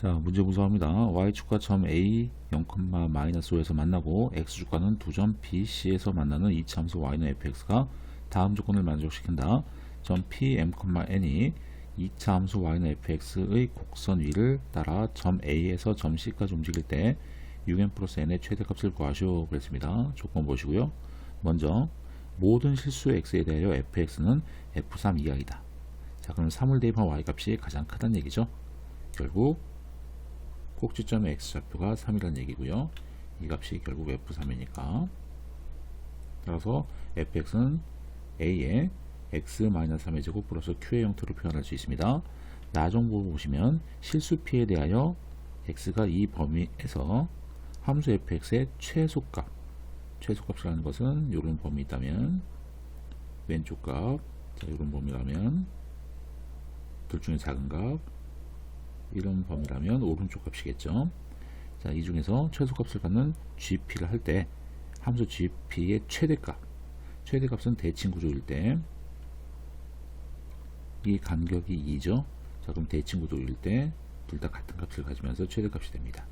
자, 문제 분석합니다. y축과 점 A 0,-5에서 만나고 x축과는 두 점 B, C에서 만나는 이차함수 y는 fx가 다음 조건을 만족시킨다. 점 P, m,n이 이차 함수 y는 fx의 곡선 위를 따라 점 A에서 점 C까지 움직일 때 6n 플러스 n의 최대값을 구하시오 그랬습니다. 조건 보시고요. 먼저 모든 실수 x에 대하여 fx는 f3 이하이다. 자, 그럼 3을 대입한 y 값이 가장 크다는 얘기죠. 결국 꼭지점의 x좌표가 3이라는 얘기고요. 이 값이 결국 f3이니까 따라서 fx는 a의 x-3의 제곱 플러스 q의 형태로 표현할 수 있습니다. 나정보 보시면 실수 p에 대하여 x가 이 범위에서 함수 fx의 최소값 최소값이라는 것은 이런 범위 있다면 왼쪽 값 자, 이런 범위라면 둘 중에 작은 값 이런 범위라면 오른쪽 값이겠죠. 자, 이 중에서 최소값을 갖는 GP를 할 때 함수 GP의 최대값, 최대값은 대칭 구조일 때 이 간격이 2죠. 자, 그럼 대칭 구조일 때 둘 다 같은 값을 가지면서 최대값이 됩니다.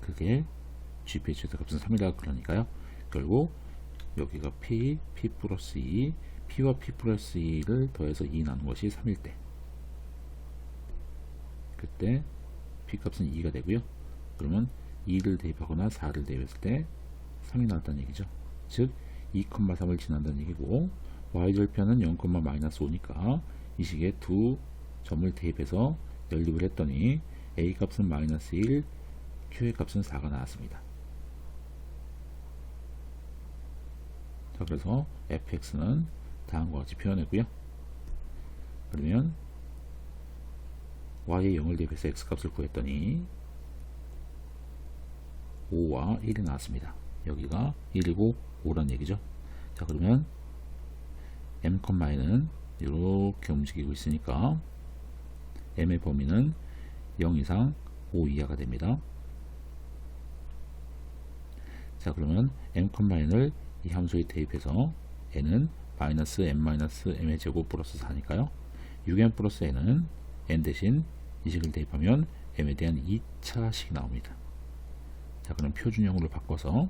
그게 GP의 최대값은 3이다 그러니까요. 결국 여기가 P, P 플러스 2, P와 P 플러스 2를 더해서 2 나눈 것이 3일 때 그때 P값은 2가 되고요. 그러면 2를 대입하거나 4를 대입했을 때 3이 나왔다는 얘기죠. 즉 2,3을 지난다는 얘기고 y절편은 0,-5니까 이 식에 두 점을 대입해서 연립을 했더니 a 값은 마이너스 1, q의 값은 4가 나왔습니다. 자 그래서 fx는 다음과 같이 표현했고요. 그러면 y에 0을 대입해서 x값을 구했더니 5와 1이 나왔습니다. 여기가 1이고 5란 얘기죠. 자 그러면 m, n은 이렇게 움직이고 있으니까 m의 범위는 0 이상 5 이하가 됩니다. 자 그러면 m, n을 이 함수에 대입해서 n은 마이너스 m 마이너스 m의 제곱 플러스 4니까요. 6m 플러스 n은 n 대신 이 식을 대입하면 m에 대한 2차식이 나옵니다. 자 그럼 표준형으로 바꿔서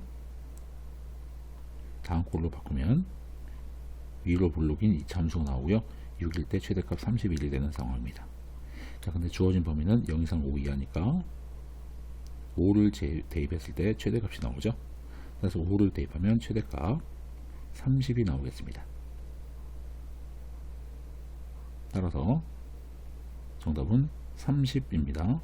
다음 꼴로 바꾸면 위로 블록인 2차 함수가 나오고요. 6일 때 최대값 31이 되는 상황입니다. 자 근데 주어진 범위는 0 이상 5 이하니까 5를 제, 대입했을 때 최대값이 나오죠. 그래서 5를 대입하면 최대값 30이 나오겠습니다. 따라서 정답은 30입니다.